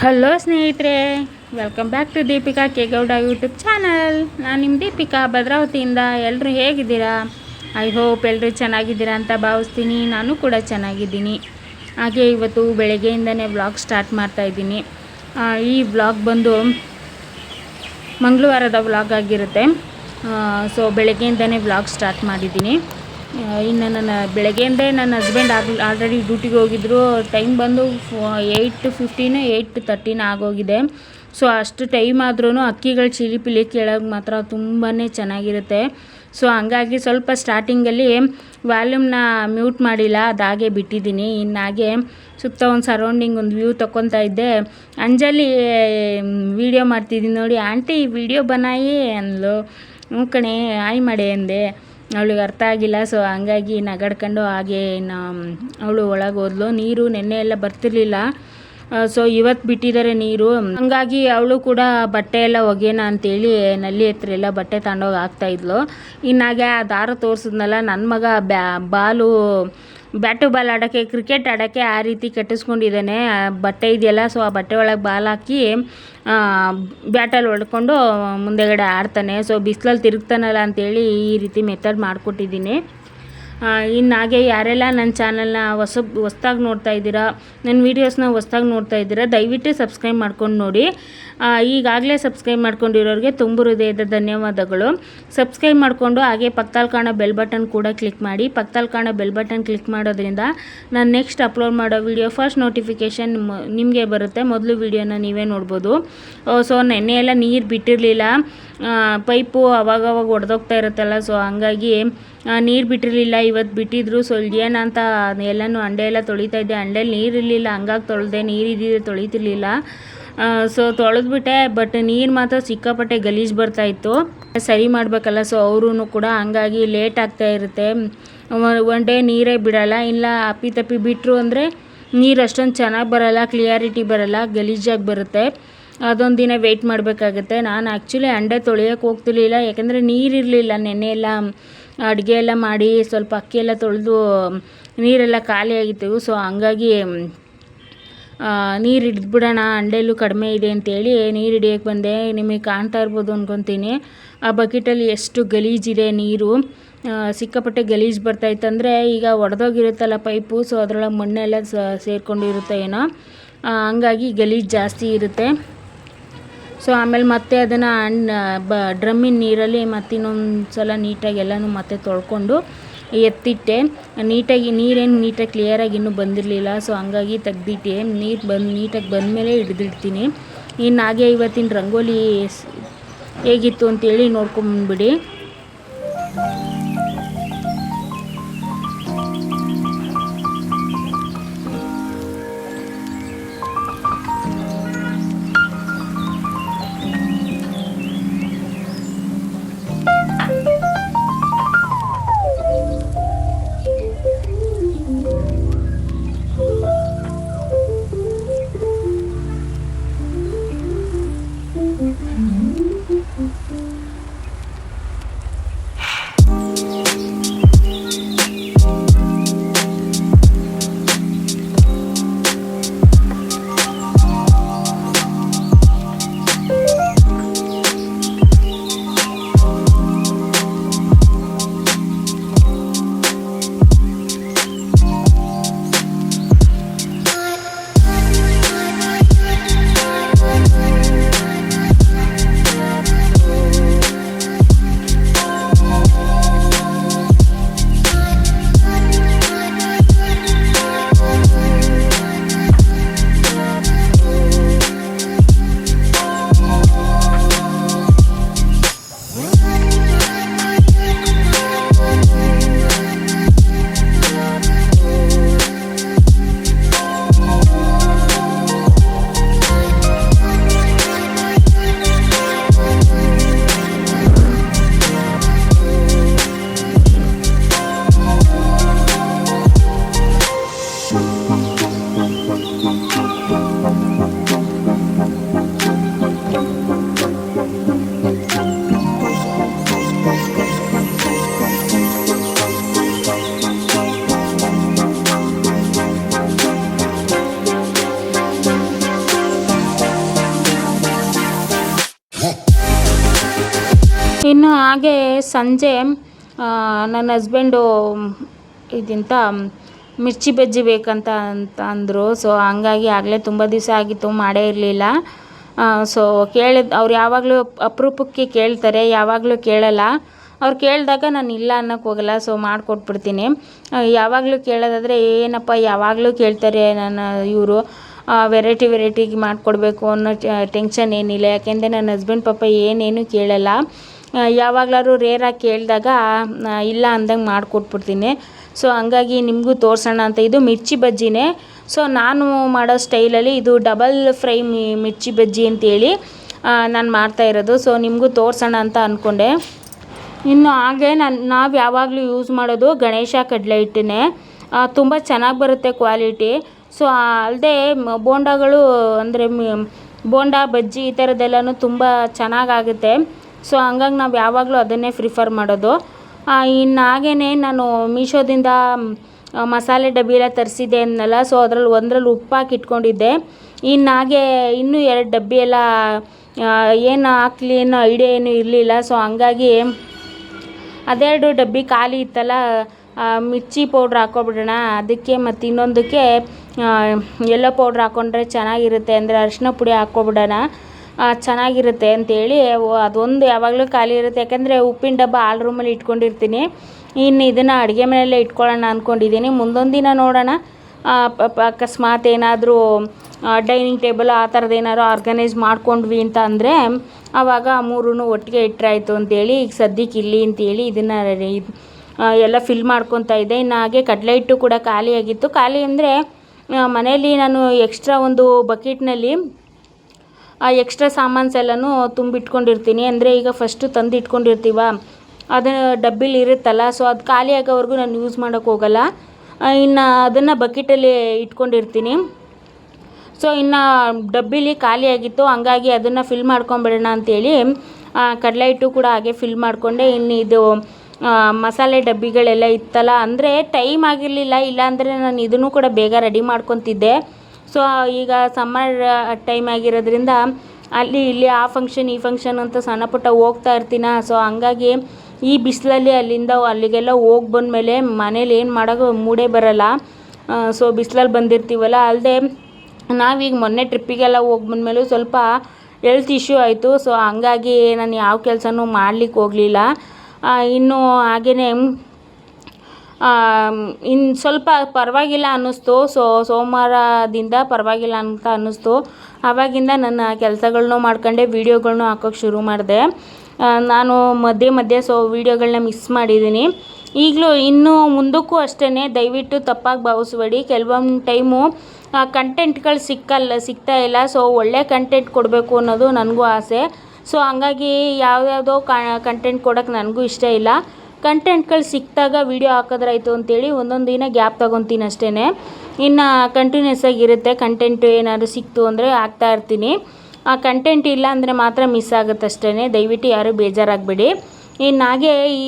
Hello ಸ್ನೇಹಿತರೆ. Welcome back to Deepika Kegowda YouTube channel ನಾನು ನಿಮ್ಮ ದೀಪಿಕಾ ಭದ್ರಾವತಿಯಿಂದ. ಎಲ್ಲರೂ ಹೇಗಿದ್ದೀರಾ? ಐ ಹೋಪ್ ಎಲ್ಲರೂ ಚೆನ್ನಾಗಿದ್ದೀರಾ ಅಂತ ಭಾವಿಸ್ತೀನಿ. ನಾನು ಕೂಡ ಚೆನ್ನಾಗಿದ್ದೀನಿ. ಹಾಗೆ ಇವತ್ತು ಬೆಳಗ್ಗೆಯಿಂದನೇ ವ್ಲಾಗ್ ಸ್ಟಾರ್ಟ್ ಮಾಡ್ತಾ ಇದ್ದೀನಿ. ಈ ವ್ಲಾಗ್ ಬಂದು ಮಂಗಳವಾರದ ವ್ಲಾಗ್ ಆಗಿರುತ್ತೆ. ಸೊ ಬೆಳಗ್ಗೆಯಿಂದನೇ ವ್ಲಾಗ್ ಸ್ಟಾರ್ಟ್ ಮಾಡಿದ್ದೀನಿ. ಇನ್ನು ನನ್ನ ಬೆಳಗ್ಗೆಯಿಂದ ನನ್ನ ಹಸ್ಬೆಂಡ್ ಆಗ ಆಲ್ರೆಡಿ ಡ್ಯೂಟಿಗೆ ಹೋಗಿದ್ರು. ಟೈಮ್ ಬಂದು ಏಯ್ಟ್ ಫಿಫ್ಟೀನು ಏಯ್ಟ್ ತರ್ಟಿನ ಆಗೋಗಿದೆ. ಸೊ ಅಷ್ಟು ಟೈಮ್ ಆದ್ರೂ ಅಕ್ಕಿಗಳು ಚಿಲಿಪಿಲಿ ಕೇಳೋಕೆ ಮಾತ್ರ ತುಂಬಾ ಚೆನ್ನಾಗಿರುತ್ತೆ. ಸೊ ಹಂಗಾಗಿ ಸ್ವಲ್ಪ ಸ್ಟಾರ್ಟಿಂಗಲ್ಲಿ ವ್ಯಾಲ್ಯೂಮ್ನ ಮ್ಯೂಟ್ ಮಾಡಿಲ್ಲ. ಅದಾಗೆ ಬಿಟ್ಟಿದ್ದೀನಿ. ಇನ್ನು ಹಾಗೆ ಸುತ್ತ ಒಂದು ಸರೌಂಡಿಂಗ್ ಒಂದು ವ್ಯೂ ತೊಗೊತಾ ಇದ್ದೆ. ಅಂಜಲಿ ವಿಡಿಯೋ ಮಾಡ್ತಿದ್ದೀನಿ ನೋಡಿ. ಆಂಟಿ ವಿಡಿಯೋ ಬನಾಯಿ ಅಂದ್ಲು. ಹ್ಞೂ ಕಣೆ, ಆಯ್ ಮಾಡೆ ಅಂದೆ. ಅವಳಿಗೆ ಅರ್ಥ ಆಗಿಲ್ಲ ಸೊ ಹಂಗಾಗಿ ನಗಾಡ್ಕೊಂಡು ಹಾಗೆ ನಾ ಅವಳು ಒಳಗೆ ಹೋದ್ಲು. ನೀರು ನೆನ್ನೆ ಎಲ್ಲ ಬರ್ತಿರ್ಲಿಲ್ಲ. ಸೊ ಇವತ್ತು ಬಿಟ್ಟಿದ್ದಾರೆ ನೀರು. ಹಂಗಾಗಿ ಅವಳು ಕೂಡ ಬಟ್ಟೆ ಎಲ್ಲ ಒಗೆಯೋಣ ಅಂತೇಳಿ ನಲ್ಲಿ ಹತ್ರ ಎಲ್ಲ ಬಟ್ಟೆ ತಗೊಂಡೋಗಿ ಹಾಕ್ತಾಯಿದ್ಲು ಇನ್ನಾಗೆ ಆ ದಾರ ತೋರಿಸಿದ್ನಲ್ಲ ನನ್ನ ಮಗ ಬ್ಯಾ, ಬಾಲು ಬ್ಯಾಟು ಬಾಲ್ ಆಡೋಕ್ಕೆ ಕ್ರಿಕೆಟ್ ಆಡೋಕ್ಕೆ ಆ ರೀತಿ ಕಟ್ಟಿಸ್ಕೊಂಡಿದ್ದಾನೆ. ಬಟ್ಟೆ ಇದೆಯಲ್ಲ ಸೊ ಆ ಬಟ್ಟೆ ಒಳಗೆ ಬಾಲ್ ಹಾಕಿ ಬ್ಯಾಟಲ್ಲಿ ಹೊಡ್ಕೊಂಡು ಮುಂದೆಗಡೆ ಆಡ್ತಾನೆ. ಸೊ ಬಿಸಿಲಲ್ಲಿ ತಿರುಗ್ತಾನಲ್ಲ ಅಂತೇಳಿ ಈ ರೀತಿ ಮೆಥಡ್ ಮಾಡಿಕೊಟ್ಟಿದ್ದೀನಿ. ಇನ್ನು ಹಾಗೆ ಯಾರೆಲ್ಲ ನನ್ನ ಚಾನಲ್ನ ಹೊಸ ಹೊಸ್ದಾಗಿ ನೋಡ್ತಾ ಇದ್ದೀರಾ, ನನ್ನ ವೀಡಿಯೋಸ್ನ ಹೊಸ್ದಾಗಿ ನೋಡ್ತಾ ಇದ್ದೀರಾ, ದಯವಿಟ್ಟು ಸಬ್ಸ್ಕ್ರೈಬ್ ಮಾಡ್ಕೊಂಡು ನೋಡಿ. ಈಗಾಗಲೇ ಸಬ್ಸ್ಕ್ರೈಬ್ ಮಾಡ್ಕೊಂಡಿರೋರಿಗೆ ತುಂಬ ಹೃದಯದ ಧನ್ಯವಾದಗಳು. ಸಬ್ಸ್ಕ್ರೈಬ್ ಮಾಡಿಕೊಂಡು ಹಾಗೆ ಪಕ್ಕದಲ್ಲಿ ಕಾಣೋ ಬೆಲ್ ಬಟನ್ ಕೂಡ ಕ್ಲಿಕ್ ಮಾಡಿ. ಪಕ್ಕದಲ್ಲಿ ಕಾಣೋ ಬೆಲ್ ಬಟನ್ ಕ್ಲಿಕ್ ಮಾಡೋದ್ರಿಂದ ನಾನು ನೆಕ್ಸ್ಟ್ ಅಪ್ಲೋಡ್ ಮಾಡೋ ವಿಡಿಯೋ ಫಸ್ಟ್ ನೋಟಿಫಿಕೇಷನ್ ನಿಮಗೆ ಬರುತ್ತೆ. ಮೊದಲು ವಿಡಿಯೋನ ನೀವೇ ನೋಡ್ಬೋದು. ಸೊ ನೆನ್ನೆ ಎಲ್ಲ ನೀರು ಬಿಟ್ಟಿರಲಿಲ್ಲ. ಪೈಪು ಅವಾಗವಾಗ ಒಡೆದೋಗ್ತಾ ಇರುತ್ತಲ್ಲ ಸೊ ಹಂಗಾಗಿ ನೀರು ಬಿಟ್ಟಿರಲಿಲ್ಲ. ಇವತ್ತು ಬಿಟ್ಟಿದ್ರು ಸೊ ಅಂತ ಎಲ್ಲನೂ ಅಂಡೆ ಎಲ್ಲ ತೊಳಿತಾ ಇದ್ದೆ. ಹಂಡೆಲಿ ನೀರು ಇರಲಿಲ್ಲ, ಹಂಗಾಗಿ ತೊಳೆದೆ ನೀರು ಇದ್ದಿದ್ರೆ ತೊಳಿತಿರ್ಲಿಲ್ಲ. ಸೊ ತೊಳೆದ್ಬಿಟ್ಟೆ ಬಟ್ ನೀರು ಮಾತ್ರ ಸಿಕ್ಕಾಪಟ್ಟೆ ಗಲೀಜು ಬರ್ತಾಯಿತ್ತು ಸರಿ ಮಾಡಬೇಕಲ್ಲ ಸೊ ಅವರೂ ಕೂಡ ಹಂಗಾಗಿ ಲೇಟ್ ಆಗ್ತಾ ಇರುತ್ತೆ. ಒನ್ ಡೇ ನೀರೇ ಬಿಡೋಲ್ಲ, ಇಲ್ಲ ಅಪ್ಪಿ ತಪ್ಪಿ ಬಿಟ್ಟರು ಅಂದರೆ ನೀರು ಅಷ್ಟೊಂದು ಚೆನ್ನಾಗಿ ಬರಲ್ಲ ಕ್ಲಿಯಾರಿಟಿ ಬರೋಲ್ಲ, ಗಲೀಜಾಗಿ ಬರುತ್ತೆ. ಅದೊಂದು ದಿನ ವೆಯ್ಟ್ ಮಾಡಬೇಕಾಗತ್ತೆ. ನಾನು ಆ್ಯಕ್ಚುಲಿ ಅಂಡೆ ತೊಳೆಯೋಕೆ ಹೋಗ್ತಿರ್ಲಿಲ್ಲ, ಯಾಕಂದರೆ ನೀರಿರಲಿಲ್ಲ ನೆನ್ನೆ ಎಲ್ಲ. ಅಡುಗೆ ಎಲ್ಲ ಮಾಡಿ ಸ್ವಲ್ಪ ಅಕ್ಕಿ ಎಲ್ಲ ತೊಳೆದು ನೀರೆಲ್ಲ ಖಾಲಿ ಆಗಿತ್ತು. ಸೊ ಹಂಗಾಗಿ ನೀರು ಹಿಡಿದ್ಬಿಡೋಣ ಅಂಡೆಲ್ಲೂ ಕಡಿಮೆ ಇದೆ ಅಂತೇಳಿ ನೀರು ಹಿಡಿಯೋಕ್ಕೆ ಬಂದೆ. ನಿಮಗೆ ಕಾಣ್ತಾ ಇರ್ಬೋದು ಅಂದ್ಕೊತೀನಿ ಆ ಬಕೆಟಲ್ಲಿ ಎಷ್ಟು ಗಲೀಜಿದೆ ನೀರು. ಸಿಕ್ಕಾಪಟ್ಟೆ ಗಲೀಜು ಬರ್ತಾಯಿತ್ತಂದರೆ ಈಗ ಒಡೆದೋಗಿರುತ್ತಲ್ಲ ಪೈಪು ಸೊ ಅದರೊಳಗೆ ಮಣ್ಣೆಲ್ಲ ಸೇರ್ಕೊಂಡಿರುತ್ತೆ ಏನೋ. ಹಂಗಾಗಿ ಗಲೀಜು ಜಾಸ್ತಿ ಇರುತ್ತೆ. ಸೊ ಆಮೇಲೆ ಮತ್ತೆ ಅದನ್ನು ಬ, ಡ್ರಮ್ಮಿನ ನೀರಲ್ಲಿ ಮತ್ತೆ ಇನ್ನೊಂದು ಸಲ ನೀಟಾಗಿ ಎಲ್ಲನೂ ಮತ್ತೆ ತೊಳ್ಕೊಂಡು ಎತ್ತಿಟ್ಟೆ. ನೀಟಾಗಿ, ನೀರೇನು ನೀಟಾಗಿ ಕ್ಲಿಯರಾಗಿ ಇನ್ನೂ ಬಂದಿರಲಿಲ್ಲ. ಸೊ ಹಂಗಾಗಿ ತೆಗ್ದಿಟ್ಟೆ. ನೀರು ಬಂದು, ನೀಟಾಗಿ ಬಂದಮೇಲೆ ಹಿಡಿದಿಡ್ತೀನಿ. ಇನ್ನು ಹಾಗೆ ಇವತ್ತಿನ ರಂಗೋಲಿ ಹೇಗಿತ್ತು ಅಂತೇಳಿ ನೋಡ್ಕೊಂಬಂದ್ಬಿಡಿ ಸಂಜೆ ನನ್ನ ಹಸ್ಬೆಂಡು, ಇದಿಂತ ಮಿರ್ಚಿ ಬಜ್ಜಿ ಬೇಕಂತ ಅಂತ ಅಂದರು. ಸೊ ಹಂಗಾಗಿ ಆಗಲೇ ತುಂಬ ದಿವಸ ಆಗಿತ್ತು, ಮಾಡೇ ಇರಲಿಲ್ಲ. ಸೊ ಕೇಳಿದ, ಅವ್ರು ಯಾವಾಗಲೂ ಅಪರೂಪಕ್ಕೆ ಕೇಳ್ತಾರೆ, ಯಾವಾಗಲೂ ಕೇಳಲ್ಲ. ಅವ್ರು ಕೇಳಿದಾಗ ನಾನು ಇಲ್ಲ ಅನ್ನೋಕ್ಕೆ ಹೋಗಲ್ಲ ಸೊ ಮಾಡಿಕೊಟ್ಬಿಡ್ತೀನಿ. ಯಾವಾಗಲೂ ಕೇಳೋದಾದರೆ, ಏನಪ್ಪ, ಯಾವಾಗಲೂ ಕೇಳ್ತಾರೆ ನನ್ನ ಇವರು. ವೆರೈಟಿ ವೆರೈಟಿಗೆ ಮಾಡಿಕೊಡ್ಬೇಕು ಅನ್ನೋ ಟೆನ್ಷನ್ ಏನಿಲ್ಲ. ಯಾಕೆಂದರೆ ನನ್ನ ಹಸ್ಬೆಂಡ್ ಪಾಪ ಏನೇನು ಕೇಳಲ್ಲ. ಯಾವಾಗಲಾದ್ರು ರೇರಾಗಿ ಕೇಳಿದಾಗ ಇಲ್ಲ ಅಂದಂಗೆ ಮಾಡಿಕೊಟ್ಬಿಡ್ತೀನಿ. ಸೊ ಹಂಗಾಗಿ ನಿಮಗೂ ತೋರಿಸೋಣ ಅಂತ. ಇದು ಮಿರ್ಚಿ ಬಜ್ಜಿನೇ. ಸೊ ನಾನು ಮಾಡೋ ಸ್ಟೈಲಲ್ಲಿ ಇದು ಡಬಲ್ ಫ್ರೈ ಮಿರ್ಚಿ ಬಜ್ಜಿ ಅಂತೇಳಿ ನಾನು ಮಾಡ್ತಾ ಇರೋದು. ಸೊ ನಿಮಗೂ ತೋರಿಸೋಣ ಅಂತ ಅಂದ್ಕೊಂಡೆ ಇನ್ನು ಹಾಗೆ ನಾನು, ನಾವು ಯಾವಾಗಲೂ ಯೂಸ್ ಮಾಡೋದು ಗಣೇಶ ಕಡಲೆ ಹಿಟ್ಟನ್ನೇ ತುಂಬ ಚೆನ್ನಾಗಿ ಬರುತ್ತೆ ಕ್ವಾಲಿಟಿ ಸೊ ಅಲ್ಲದೆ ಬೋಂಡಾಗಳು ಅಂದರೆ ಬೋಂಡ, ಬಜ್ಜಿ ಈ ಥರದ್ದೆಲ್ಲನೂ ತುಂಬ ಚೆನ್ನಾಗಾಗುತ್ತೆ ಸೊ ಹಂಗಾಗಿ ನಾವು ಯಾವಾಗಲೂ ಅದನ್ನೇ ಪ್ರಿಫರ್ ಮಾಡೋದು. ಇನ್ನು ಹಾಗೆಯೇ ನಾನು ಮೀಶೋದಿಂದ ಮಸಾಲೆ ಡಬ್ಬಿ ಎಲ್ಲ ತರಿಸಿದ್ದೆ ಅಂದನಲ್ಲ ಸೊ ಅದ್ರಲ್ಲಿ ಒಂದರಲ್ಲಿ ಉಪ್ಪು ಹಾಕಿ ಇಟ್ಕೊಂಡಿದ್ದೆ. ಇನ್ನು ಹಾಗೆ ಇನ್ನೂ ಎರಡು ಡಬ್ಬಿ ಎಲ್ಲ ಏನು ಹಾಕ್ಲಿ ಅನ್ನೋ ಐಡಿಯಾ ಏನೂ ಇರಲಿಲ್ಲ. ಸೊ ಹಂಗಾಗಿ ಅದೆರಡು ಡಬ್ಬಿ ಖಾಲಿ ಇತ್ತಲ್ಲ. ಮಿರ್ಚಿ ಪೌಡ್ರ್ ಹಾಕ್ಕೊಬಿಡೋಣ ಅದಕ್ಕೆ ಮತ್ತು ಇನ್ನೊಂದಕ್ಕೆ ಎಲ್ಲೋ ಪೌಡ್ರ್ ಹಾಕ್ಕೊಂಡ್ರೆ ಚೆನ್ನಾಗಿರುತ್ತೆ. ಅಂದರೆ ಅರಿಶಿನ ಪುಡಿ ಹಾಕ್ಕೊಬಿಡೋಣ ಚೆನ್ನಾಗಿರುತ್ತೆ ಅವು- ಅದೊಂದು ಯಾವಾಗಲೂ ಖಾಲಿ ಇರುತ್ತೆ. ಯಾಕಂದರೆ ಉಪ್ಪಿನ ಡಬ್ಬ ಆಲ್ ರೂಮಲ್ಲಿ ಇಟ್ಕೊಂಡಿರ್ತೀನಿ. ಇನ್ನು ಇದನ್ನು ಅಡುಗೆ ಮನೆಯಲ್ಲೇ ಇಟ್ಕೊಳ್ಳೋಣ ಅಂದ್ಕೊಂಡಿದ್ದೀನಿ ಮುಂದೊಂದು ದಿನ ನೋಡೋಣ. ಅಕಸ್ಮಾತ್ ಏನಾದರೂ ಡೈನಿಂಗ್ ಟೇಬಲ್ ಆ ಥರದ್ದು ಏನಾದ್ರು ಆರ್ಗನೈಸ್ ಮಾಡ್ಕೊಂಡ್ವಿ ಅಂತ ಅಂದರೆ ಆವಾಗ ಮೂರೂ ಒಟ್ಟಿಗೆ ಇಟ್ಟರಾಯ್ತು ಅಂತೇಳಿ, ಈಗ ಸದ್ಯಕ್ಕೆ ಇಲ್ಲಿ ಅಂತೇಳಿ ಇದನ್ನು ಎಲ್ಲ ಫಿಲ್ ಮಾಡ್ಕೊತಾ ಇದ್ದೆ. ಇನ್ನು ಹಾಗೆ ಕಡಲೆ ಹಿಟ್ಟು ಕೂಡ ಖಾಲಿಯಾಗಿತ್ತು. ಖಾಲಿ ಅಂದರೆ ಮನೆಯಲ್ಲಿ ನಾನು ಎಕ್ಸ್ಟ್ರಾ ಒಂದು ಬಕೆಟ್ನಲ್ಲಿ ಆ ಎಕ್ಸ್ಟ್ರಾ ಸಾಮಾನ್ಸ್ ಎಲ್ಲನೂ ತುಂಬಿಟ್ಕೊಂಡಿರ್ತೀನಿ. ಅಂದರೆ ಈಗ ಫಸ್ಟು ತಂದು ಇಟ್ಕೊಂಡಿರ್ತೀವ ಅದು ಡಬ್ಬಿಲಿ ಇರುತ್ತಲ್ಲ ಸೊ ಅದು ಖಾಲಿ ಆಗೋವರೆಗೂ ನಾನು ಯೂಸ್ ಮಾಡೋಕ್ಕೆ ಹೋಗಲ್ಲ. ಇನ್ನು ಅದನ್ನು ಬಕೆಟಲ್ಲಿ ಇಟ್ಕೊಂಡಿರ್ತೀನಿ. ಸೊ ಇನ್ನು ಡಬ್ಬಿಲಿ ಖಾಲಿಯಾಗಿತ್ತು, ಹಂಗಾಗಿ ಅದನ್ನು ಫಿಲ್ ಮಾಡ್ಕೊಂಬಿಡೋಣ ಅಂತೇಳಿ ಕಡಲೆ ಹಿಟ್ಟು ಕೂಡ ಹಾಗೆ ಫಿಲ್ ಮಾಡಿಕೊಂಡೆ. ಇನ್ನು ಇದು ಮಸಾಲೆ ಡಬ್ಬಿಗಳೆಲ್ಲ ಇತ್ತಲ್ಲ, ಅಂದರೆ ಟೈಮ್ ಆಗಿರಲಿಲ್ಲ, ಇಲ್ಲಾಂದರೆ ನಾನು ಇದನ್ನು ಕೂಡ ಬೇಗ ರೆಡಿ ಮಾಡ್ಕೊತಿದ್ದೆ. ಸೊ ಈಗ ಸಮ್ಮರ್ ಟೈಮ್ ಆಗಿರೋದ್ರಿಂದ ಅಲ್ಲಿ ಇಲ್ಲಿ ಆ ಫಂಕ್ಷನ್ ಈ ಫಂಕ್ಷನ್ ಅಂತ ಸಣ್ಣ ಪುಟ್ಟ ಹೋಗ್ತಾ ಇರ್ತೀನ. ಸೊ ಹಂಗಾಗಿ ಈ ಬಿಸಿಲಲ್ಲಿ ಅಲ್ಲಿಂದ ಅಲ್ಲಿಗೆಲ್ಲ ಹೋಗಿ ಬಂದಮೇಲೆ ಮನೇಲಿ ಏನು ಮಾಡೋಕ್ಕೂ ಮೂಡೇ ಬರಲ್ಲ. ಸೊ ಬಿಸಿಲಲ್ಲಿ ಬಂದಿರ್ತೀವಲ್ಲ ಅಲ್ಲದೆ ನಾವೀಗ ಮೊನ್ನೆ ಟ್ರಿಪ್ಪಿಗೆಲ್ಲ ಹೋಗಿ ಬಂದಮೇಲೂ ಸ್ವಲ್ಪ ಹೆಲ್ತ್ ಇಶ್ಯೂ ಆಯಿತು. ಸೊ ಹಂಗಾಗಿ ನಾನು ಯಾವ ಕೆಲಸನೂ ಮಾಡ್ಲಿಕ್ಕೆ ಹೋಗಲಿಲ್ಲ. ಇನ್ನೂ ಹಾಗೆಯೇ ಇನ್ನು ಸ್ವಲ್ಪ ಪರವಾಗಿಲ್ಲ ಅನ್ನಿಸ್ತು. ಸೊ, ಸೋಮವಾರದಿಂದ ಪರವಾಗಿಲ್ಲ ಅಂತ ಅನ್ನಿಸ್ತು. ಆವಾಗಿಂದ ನನ್ನ ಕೆಲಸಗಳನ್ನು ಮಾಡ್ಕೊಂಡೆ, ವೀಡಿಯೋಗಳ್ನೂ ಹಾಕೋಕ್ಕೆ ಶುರು ಮಾಡಿದೆ. ನಾನು ಮಧ್ಯೆ ಮಧ್ಯೆ ಸೊ ವೀಡಿಯೋಗಳನ್ನ ಮಿಸ್ ಮಾಡಿದ್ದೀನಿ. ಈಗಲೂ ಇನ್ನೂ ಮುಂದಕ್ಕೂ ಅಷ್ಟೇ ದಯವಿಟ್ಟು ತಪ್ಪಾಗಿ ಭಾವಿಸ್ಬೇಡಿ. ಕೆಲವೊಂದು ಟೈಮು ಕಂಟೆಂಟ್ಗಳು ಸಿಕ್ಕಲ್ಲ, ಸಿಗ್ತಾ ಇಲ್ಲ. ಸೊ, ಒಳ್ಳೆ ಕಂಟೆಂಟ್ ಕೊಡಬೇಕು ಅನ್ನೋದು ನನಗೂ ಆಸೆ. ಸೊ, ಹಂಗಾಗಿ ಯಾವ್ಯಾವುದೋ ಕಂಟೆಂಟ್ ಕೊಡೋಕ್ಕೆ ನನಗೂ ಇಷ್ಟ ಇಲ್ಲ. ಕಂಟೆಂಟ್ಗಳು ಸಿಕ್ಕಿದಾಗ ವೀಡಿಯೋ ಹಾಕಿದ್ರಾಯ್ತು ಅಂತೇಳಿ ಒಂದೊಂದು ದಿನ ಗ್ಯಾಪ್ ತೊಗೊತೀನಿ ಅಷ್ಟೇ ಇನ್ನು ಕಂಟಿನ್ಯೂಸ್ ಆಗಿರುತ್ತೆ ಕಂಟೆಂಟ್ ಏನಾದರೂ ಸಿಕ್ತು ಅಂದರೆ ಹಾಕ್ತಾ ಇರ್ತೀನಿ. ಆ ಕಂಟೆಂಟ್ ಇಲ್ಲ ಅಂದರೆ ಮಾತ್ರ ಮಿಸ್ ಆಗುತ್ತೆ ಅಷ್ಟೇ ದಯವಿಟ್ಟು ಯಾರೂ ಬೇಜಾರಾಗಬೇಡಿ. ಇನ್ನು ಹಾಗೆ ಈ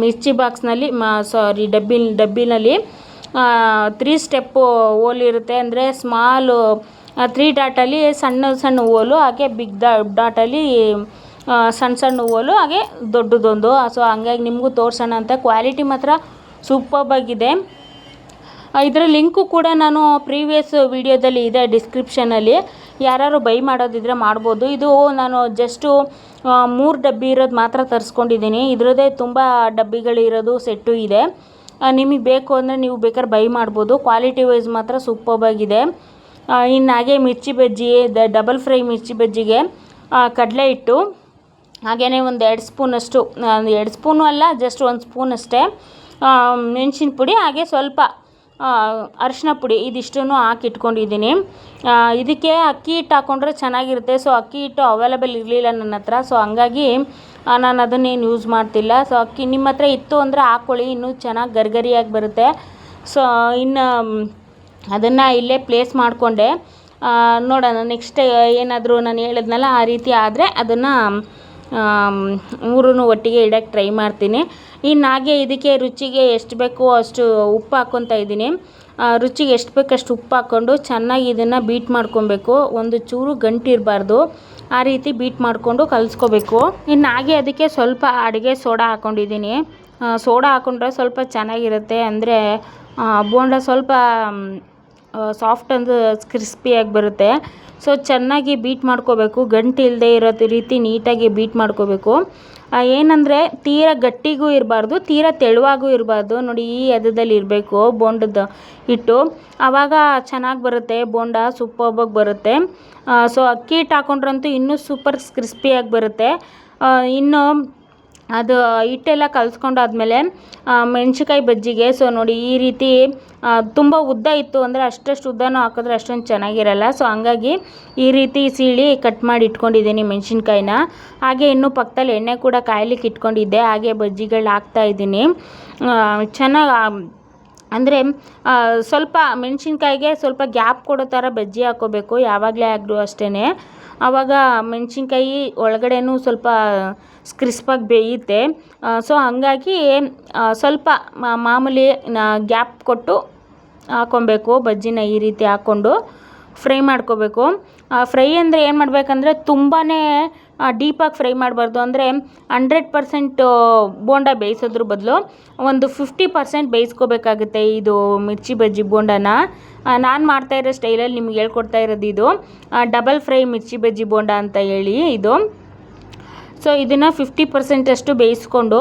ಮಿರ್ಚಿ ಬಾಕ್ಸ್ನಲ್ಲಿ ಮ ಸಾರಿ ಡಬ್ಬಿ ಡಬ್ಬಿನಲ್ಲಿ ತ್ರೀ ಸ್ಟೆಪ್ಪು ಹೋಲ್ ಇರುತ್ತೆ. ಅಂದರೆ ಸ್ಮಾಲು ತ್ರೀ ಡಾಟಲ್ಲಿ ಸಣ್ಣ ಸಣ್ಣ ಓಲು, ಹಾಗೆ ಬಿಗ್ ಡಾ ಡಾಟಲ್ಲಿ ಸಣ್ಣ ಸಣ್ಣ ಹೂವಲ್ಲೂ ಹಾಗೆ ದೊಡ್ಡದೊಂದು. ಸೊ ಹಂಗಾಗಿ ನಿಮಗೂ ತೋರಿಸೋಣ ಅಂತ. ಕ್ವಾಲಿಟಿ ಮಾತ್ರ ಸೂಪರ್ಬಾಗಿದೆ ಇದರ ಲಿಂಕು ಕೂಡ ನಾನು ಪ್ರೀವಿಯಸ್ ವೀಡಿಯೋದಲ್ಲಿ ಇದೆ ಡಿಸ್ಕ್ರಿಪ್ಷನಲ್ಲಿ ಯಾರು ಬೈ ಮಾಡೋದಿದ್ರೆ ಮಾಡ್ಬೋದು. ಇದು ನಾನು ಜಸ್ಟು ಮೂರು ಡಬ್ಬಿ ಇರೋದು ಮಾತ್ರ ತರಿಸ್ಕೊಂಡಿದ್ದೀನಿ. ಇದರದ್ದೇ ತುಂಬ ಡಬ್ಬಿಗಳಿರೋದು ಸೆಟ್ಟು ಇದೆ. ನಿಮಗೆ ಬೇಕು ಅಂದರೆ ನೀವು ಬೇಕಾದ್ರೆ ಬೈ ಮಾಡ್ಬೋದು. ಕ್ವಾಲಿಟಿ ವೈಸ್ ಮಾತ್ರ ಸೂಪರ್ಬಾಗಿದೆ ಇನ್ನು ಹಾಗೆ ಮಿರ್ಚಿ ಬಜ್ಜಿ ಡಬಲ್ ಫ್ರೈ ಮಿರ್ಚಿ ಬಜ್ಜಿಗೆ ಕಡಲೆ ಹಿಟ್ಟು. ಹಾಗೆಯೇ ಒಂದು ಎರಡು ಸ್ಪೂನಷ್ಟು ಎರಡು ಸ್ಪೂನು ಅಲ್ಲ ಜಸ್ಟ್ ಒಂದು ಸ್ಪೂನ್ ಅಷ್ಟೇ. ಮೆಣಸಿನ ಪುಡಿ, ಹಾಗೆ ಸ್ವಲ್ಪ ಅರಿಶಿನ ಪುಡಿ ಇದಿಷ್ಟನ್ನು ಹಾಕಿ ಇಟ್ಕೊಂಡಿದ್ದೀನಿ ಇದಕ್ಕೆ ಅಕ್ಕಿ ಹಿಟ್ಟು ಹಾಕ್ಕೊಂಡ್ರೆ ಚೆನ್ನಾಗಿರುತ್ತೆ. ಸೊ ಅಕ್ಕಿ ಹಿಟ್ಟು ಅವೈಲೇಬಲ್ ಇರಲಿಲ್ಲ ನನ್ನ ಹತ್ರ. ಸೊ ಹಂಗಾಗಿ ನಾನು ಅದನ್ನೇನು ಯೂಸ್ ಮಾಡ್ತಿಲ್ಲ. ಸೊ ಅಕ್ಕಿ ನಿಮ್ಮ ಹತ್ರ ಇತ್ತು ಅಂದರೆ ಹಾಕ್ಕೊಳ್ಳಿ ಇನ್ನೂ ಚೆನ್ನಾಗಿ ಗರಿಗರಿಯಾಗಿ ಬರುತ್ತೆ. ಸೊ ಇನ್ನು, ಅದನ್ನು ಇಲ್ಲೇ ಪ್ಲೇಸ್ ಮಾಡಿಕೊಂಡೆ. ನೋಡೋಣ ನೆಕ್ಸ್ಟ್ ಏನಾದರೂ ನಾನು ಹೇಳಿದ್ನಲ್ಲ ಆ ರೀತಿ ಆದರೆ ಅದನ್ನು ಮೂರೂ ಒಟ್ಟಿಗೆ ಇಡೋಕ್ಕೆ ಟ್ರೈ ಮಾಡ್ತೀನಿ. ಇನ್ನು ಹಾಗೆ ಇದಕ್ಕೆ ರುಚಿಗೆ ಎಷ್ಟು ಬೇಕೋ ಅಷ್ಟು ಉಪ್ಪು ಹಾಕ್ಕೊತಾ ಇದ್ದೀನಿ. ರುಚಿಗೆ ಎಷ್ಟು ಬೇಕಷ್ಟು ಉಪ್ಪು ಹಾಕ್ಕೊಂಡು ಚೆನ್ನಾಗಿ ಇದನ್ನು ಬೀಟ್ ಮಾಡ್ಕೊಬೇಕು. ಒಂದು ಚೂರು ಗಂಟು ಇರಬಾರ್ದು. ಆ ರೀತಿ ಬೀಟ್ ಮಾಡಿಕೊಂಡು ಕಲಿಸ್ಕೋಬೇಕು. ಇನ್ನು ಹಾಗೆ ಅದಕ್ಕೆ ಸ್ವಲ್ಪ ಅಡುಗೆ ಸೋಡಾ ಹಾಕ್ಕೊಂಡಿದ್ದೀನಿ ಸೋಡಾ ಹಾಕ್ಕೊಂಡ್ರೆ ಸ್ವಲ್ಪ ಚೆನ್ನಾಗಿರುತ್ತೆ. ಅಂದರೆ ಬೋಂಡ ಸ್ವಲ್ಪ ಸಾಫ್ಟ್ ಅಂದು ಕ್ರಿಸ್ಪಿಯಾಗಿ ಬರುತ್ತೆ. ಸೊ ಚೆನ್ನಾಗಿ ಬೀಟ್ ಮಾಡ್ಕೋಬೇಕು. ಗಂಟು ಇಲ್ಲದೆ ಇರೋ ರೀತಿ ನೀಟಾಗಿ ಬೀಟ್ ಮಾಡ್ಕೋಬೇಕು. ಏನಂದರೆ ತೀರ ಗಟ್ಟಿಗೂ ಇರಬಾರ್ದು, ತೀರ ತೆಳುವಾಗೂ ಇರಬಾರ್ದು. ನೋಡಿ, ಈ ಹದದಲ್ಲಿ ಇರಬೇಕು ಬೋಂಡದ ಹಿಟ್ಟು. ಆವಾಗ ಚೆನ್ನಾಗಿ ಬರುತ್ತೆ, ಬೋಂಡ ಸೂಪರ್ಬಾಗಿ ಬರುತ್ತೆ. ಸೊ ಅಕ್ಕಿ ಹಿಟ್ಟು ಹಾಕೊಂಡ್ರಂತೂ ಇನ್ನೂ ಸೂಪರ್ ಕ್ರಿಸ್ಪಿಯಾಗಿ ಬರುತ್ತೆ. ಇನ್ನು ಅದು ಹಿಟ್ಟೆಲ್ಲ ಕಲಸ್ಕೊಂಡಾದ್ಮೇಲೆ ಮೆಣ್ಸಿನ್ಕಾಯಿ ಬಜ್ಜಿಗೆ ಸೊ ನೋಡಿ ಈ ರೀತಿ ತುಂಬ ಉದ್ದ ಇತ್ತು ಅಂದರೆ ಅಷ್ಟಷ್ಟು ಉದ್ದನೂ ಹಾಕಿದ್ರೆ ಅಷ್ಟೊಂದು ಚೆನ್ನಾಗಿರಲ್ಲ. ಸೊ ಹಂಗಾಗಿ ಈ ರೀತಿ ಸೀಳಿ ಕಟ್ ಮಾಡಿ ಇಟ್ಕೊಂಡಿದ್ದೀನಿ ಮೆಣಸಿನ್ಕಾಯಿನ. ಹಾಗೆ ಇನ್ನು ಪಕ್ಕದಲ್ಲಿ ಎಣ್ಣೆ ಕೂಡ ಕಾಯ್ಲಿಕ್ಕೆ ಇಟ್ಕೊಂಡಿದ್ದೆ. ಹಾಗೆ ಬಜ್ಜಿಗಳು ಹಾಕ್ತಾ ಇದ್ದೀನಿ. ಚೆನ್ನಾಗಿ ಅಂದರೆ ಸ್ವಲ್ಪ ಮೆಣಸಿನ್ಕಾಯಿಗೆ ಸ್ವಲ್ಪ ಗ್ಯಾಪ್ ಕೊಡೋ ಥರ ಬಜ್ಜಿ ಹಾಕ್ಕೋಬೇಕು ಯಾವಾಗಲೇ ಆಗಲೂ ಅಷ್ಟೇ ಆವಾಗ ಮೆಣಸಿನ್ಕಾಯಿ ಒಳಗಡೆನೂ ಸ್ವಲ್ಪ ಕ್ರಿಸ್ಪಾಗಿ ಬೇಯುತ್ತೆ. ಸೊ ಹಂಗಾಗಿ ಸ್ವಲ್ಪ ಮಾಮೂಲಿ ಗ್ಯಾಪ್ ಕೊಟ್ಟು ಹಾಕ್ಕೊಬೇಕು ಬಜ್ಜಿನ ಈ ರೀತಿ ಹಾಕ್ಕೊಂಡು ಫ್ರೈ ಮಾಡ್ಕೋಬೇಕು. ಫ್ರೈ ಅಂದರೆ ಏನು ಮಾಡಬೇಕಂದ್ರೆ ತುಂಬಾ ಡೀಪಾಗಿ ಫ್ರೈ ಮಾಡಬಾರ್ದು ಅಂದರೆ ಹಂಡ್ರೆಡ್ ಪರ್ಸೆಂಟ್ ಬೋಂಡ ಬೇಯಿಸೋದ್ರ ಬದಲು ಒಂದು ಫಿಫ್ಟಿ ಪರ್ಸೆಂಟ್ ಬೇಯಿಸ್ಕೋಬೇಕಾಗುತ್ತೆ ಇದು ಮಿರ್ಚಿ ಬಜ್ಜಿ ಬೋಂಡನ. ನಾನು ಮಾಡ್ತಾ ಇರೋ ಸ್ಟೈಲಲ್ಲಿ ನಿಮ್ಗೆ ಹೇಳ್ಕೊಡ್ತಾ ಇರೋದು ಇದು. ಡಬಲ್ ಫ್ರೈ ಮಿರ್ಚಿ ಬಜ್ಜಿ ಬೋಂಡ ಅಂತ ಹೇಳಿ ಇದು. ಸೊ ಇದನ್ನು ಫಿಫ್ಟಿ ಪರ್ಸೆಂಟಷ್ಟು ಬೇಯಿಸ್ಕೊಂಡು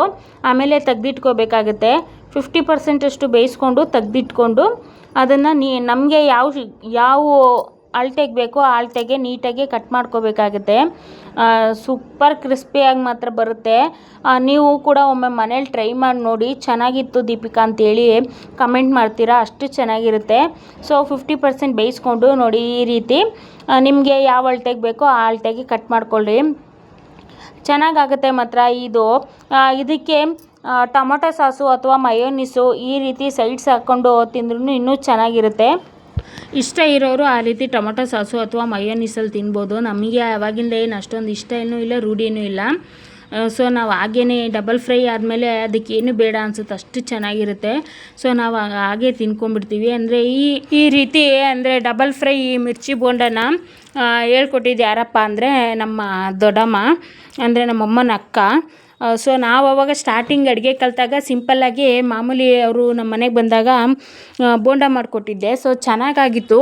ಆಮೇಲೆ ತೆಗ್ದಿಟ್ಕೋಬೇಕಾಗುತ್ತೆ. ಫಿಫ್ಟಿ ಪರ್ಸೆಂಟಷ್ಟು ಬೇಯಿಸ್ಕೊಂಡು ತೆಗ್ದಿಟ್ಕೊಂಡು ಅದನ್ನು ನೀ ನಮಗೆ ಯಾವ ಯಾವ ಅಳತೆಗೆ ಬೇಕೋ ಆ ಅಳತೆಗೆ ನೀಟಾಗಿ ಕಟ್ ಮಾಡ್ಕೋಬೇಕಾಗುತ್ತೆ. ಸೂಪರ್ ಕ್ರಿಸ್ಪಿಯಾಗಿ ಮಾತ್ರ ಬರುತ್ತೆ. ನೀವು ಕೂಡ ಒಮ್ಮೆ ಮನೇಲಿ ಟ್ರೈ ಮಾಡಿ ನೋಡಿ, ಚೆನ್ನಾಗಿತ್ತು ದೀಪಿಕಾ ಅಂತೇಳಿ ಕಮೆಂಟ್ ಮಾಡ್ತೀರಾ, ಅಷ್ಟು ಚೆನ್ನಾಗಿರುತ್ತೆ. ಸೊ ಫಿಫ್ಟಿ ಪರ್ಸೆಂಟ್ ಬೇಯಿಸ್ಕೊಂಡು ನೋಡಿ ಈ ರೀತಿ ನಿಮಗೆ ಯಾವ ಅಳತೆಗೆ ಬೇಕೋ ಆ ಅಳತೆಗೆ ಕಟ್ ಮಾಡ್ಕೊಳ್ಳಿ ಚೆನ್ನಾಗಾಗುತ್ತೆ ಮಾತ್ರ ಇದು. ಇದಕ್ಕೆ ಟೊಮೊಟೊ ಸಾಸು ಅಥವಾ ಮಯೋನಿಸು ಈ ರೀತಿ ಸೈಡ್ಸ್ ಹಾಕ್ಕೊಂಡು ತಿಂದ್ರೂ ಇನ್ನೂ ಚೆನ್ನಾಗಿರುತ್ತೆ. ಇಷ್ಟ ಇರೋರು ಆ ರೀತಿ ಟೊಮೊಟೊ ಸಾಸು ಅಥವಾ ಮಯೋನಿಸಲ್ಲಿ ತಿನ್ಬೋದು. ನಮಗೆ ಆವಾಗಿಂದ ಏನು ಅಷ್ಟೊಂದು ಇಷ್ಟ ಏನೂ ಇಲ್ಲ ರೂಢಿನೂ ಇಲ್ಲ. ಸೊ ನಾವು ಹಾಗೇ ಡಬಲ್ ಫ್ರೈ ಆದಮೇಲೆ ಅದಕ್ಕೇನು ಬೇಡ ಅನ್ಸುತ್ತೆ ಅಷ್ಟು ಚೆನ್ನಾಗಿರುತ್ತೆ. ಸೊ ನಾವು ಹಾಗೆ ತಿನ್ಕೊಂಡ್ಬಿಡ್ತೀವಿ. ಅಂದರೆ ಈ ಈ ರೀತಿ ಅಂದರೆ ಡಬಲ್ ಫ್ರೈ ಈ ಮಿರ್ಚಿ ಬೋಂಡನ ಹೇಳ್ಕೊಟ್ಟಿದ್ದು ಯಾರಪ್ಪ ಅಂದರೆ ನಮ್ಮ ದೊಡ್ಡಮ್ಮ, ಅಂದರೆ ನಮ್ಮಮ್ಮನ ಅಕ್ಕ. ಸೊ ನಾವು ಅವಾಗ ಸ್ಟಾರ್ಟಿಂಗ್ ಅಡುಗೆ ಕಲಿತಾಗ ಸಿಂಪಲ್ಲಾಗಿ ಮಾಮೂಲಿ ಅವರು ನಮ್ಮ ಮನೆಗೆ ಬಂದಾಗ ಬೋಂಡ ಮಾಡಿಕೊಟ್ಟಿದ್ದೆ. ಸೊ ಚೆನ್ನಾಗಾಗಿತ್ತು.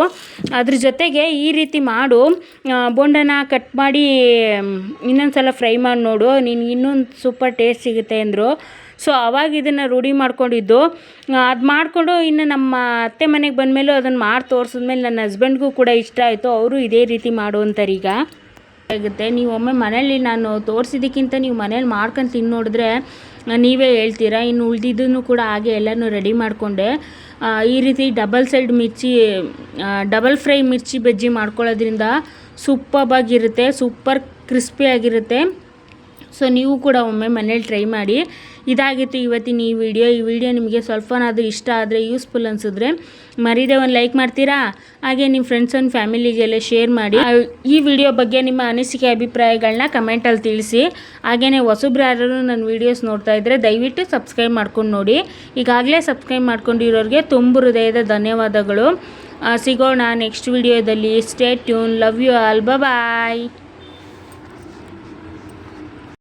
ಅದ್ರ ಜೊತೆಗೆ ಈ ರೀತಿ ಮಾಡು ಬೋಂಡನ ಕಟ್ ಮಾಡಿ ಇನ್ನೊಂದು ಸಲ ಫ್ರೈ ಮಾಡಿ ನೋಡು, ನಿನ್ಗೆ ಇನ್ನೊಂದು ಸೂಪರ್ ಟೇಸ್ಟ್ ಸಿಗುತ್ತೆ ಅಂದರು. ಸೊ ಅವಾಗ ಇದನ್ನು ರೂಢಿ ಮಾಡ್ಕೊಂಡಿದ್ದು. ಅದು ಮಾಡಿಕೊಂಡು ಇನ್ನು ನಮ್ಮ ಅತ್ತೆ ಮನೆಗೆ ಬಂದಮೇಲೂ ಅದನ್ನು ಮಾಡಿ ತೋರಿಸಿದ್ಮೇಲೆ ನನ್ನ ಹಸ್ಬೆಂಡ್ಗೂ ಕೂಡ ಇಷ್ಟ ಆಯಿತು. ಅವರು ಇದೇ ರೀತಿ ಮಾಡು ಅಂತಾರೀಗ ಆಗುತ್ತೆ ನೀವು ಒಮ್ಮೆ ಮನೇಲಿ ನಾನು ತೋರಿಸಿದ್ದಕ್ಕಿಂತ ನೀವು ಮನೇಲಿ ಮಾಡ್ಕೊಂಡು ತಿಂದು ನೋಡಿದ್ರೆ ನೀವೇ ಹೇಳ್ತೀರಾ? ಇನ್ನು ಉಳಿದಿದ್ದನ್ನು ಕೂಡ ಹಾಗೆ ಎಲ್ಲನೂ ರೆಡಿ ಮಾಡಿಕೊಂಡೆ. ಈ ರೀತಿ double side mirchi double fry mirchi bajji ಮಾಡ್ಕೊಳ್ಳೋದ್ರಿಂದ ಸೂಪರ್ಬಾಗಿರುತ್ತೆ, ಸೂಪರ್ ಕ್ರಿಸ್ಪಿಯಾಗಿರುತ್ತೆ. ಸೊ ನೀವು ಕೂಡ ಒಮ್ಮೆ ಮನೇಲಿ ಟ್ರೈ ಮಾಡಿ. ಇದಾಗಿತ್ತು ಇವತ್ತಿನ ಈ ವಿಡಿಯೋ ಈ ವಿಡಿಯೋ ನಿಮಗೆ ಸ್ವಲ್ಪನಾದರೂ ಇಷ್ಟ ಆದರೆ ಯೂಸ್ಫುಲ್ ಅನಿಸಿದ್ರೆ ಮರೀದೆ ಒಂದು ಲೈಕ್ ಮಾಡ್ತೀರಾ? ಹಾಗೆ ನಿಮ್ಮ ಫ್ರೆಂಡ್ಸ್ ಆ್ಯಂಡ್ ಫ್ಯಾಮಿಲಿಗೆಲ್ಲ ಶೇರ್ ಮಾಡಿ. ಈ ವಿಡಿಯೋ ಬಗ್ಗೆ ನಿಮ್ಮ ಅನಿಸಿಕೆ ಅಭಿಪ್ರಾಯಗಳನ್ನ ಕಮೆಂಟಲ್ಲಿ ತಿಳಿಸಿ. ಹಾಗೆಯೇ ಹೊಸಬ್ರು ಯಾರು ನನ್ನ ವೀಡಿಯೋಸ್ ನೋಡ್ತಾ ಇದ್ದರೆ ದಯವಿಟ್ಟು ಸಬ್ಸ್ಕ್ರೈಬ್ ಮಾಡ್ಕೊಂಡು ನೋಡಿ. ಈಗಾಗಲೇ ಸಬ್ಸ್ಕ್ರೈಬ್ ಮಾಡ್ಕೊಂಡಿರೋರಿಗೆ ತುಂಬ ಹೃದಯದ ಧನ್ಯವಾದಗಳು. ಸಿಗೋಣ ನೆಕ್ಸ್ಟ್ ವಿಡಿಯೋದಲ್ಲಿ stay tune love you all bye